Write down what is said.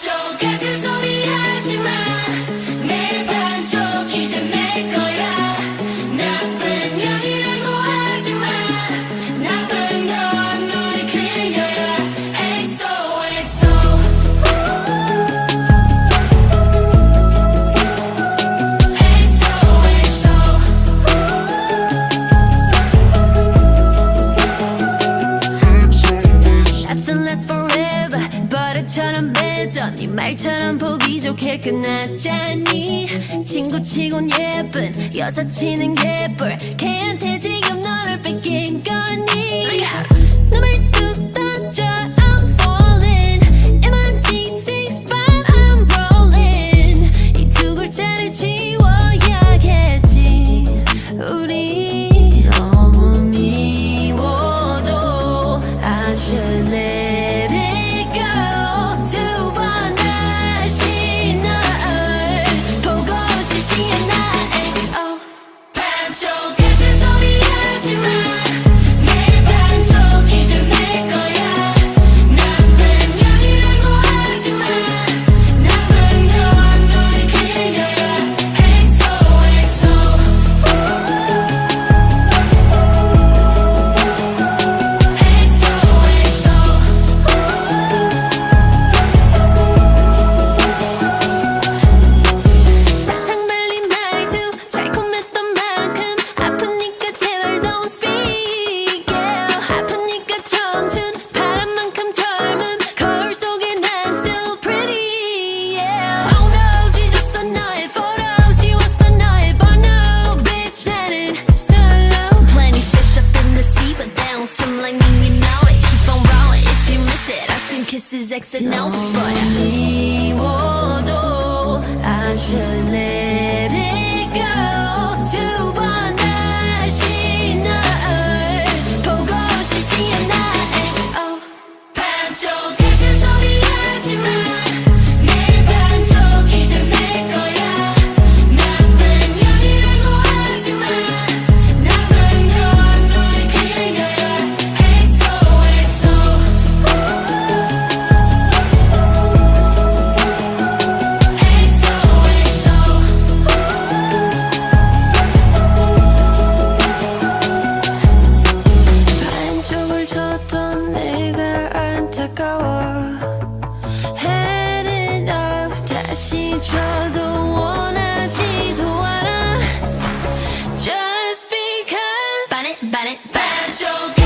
Genç ol kadın 말처럼 보기 좋게 끝났잖니. 친구치곤 예쁜 여자치는 개뿔 걔한테 지금 너를 뺏긴 거니. 눈을 뚝 던져 I'm falling. MIT 65 I'm rolling. 이 두 글자를 지워야겠지. 우리 너무 미워도 is exit else's foot. Just because. It, bad joke.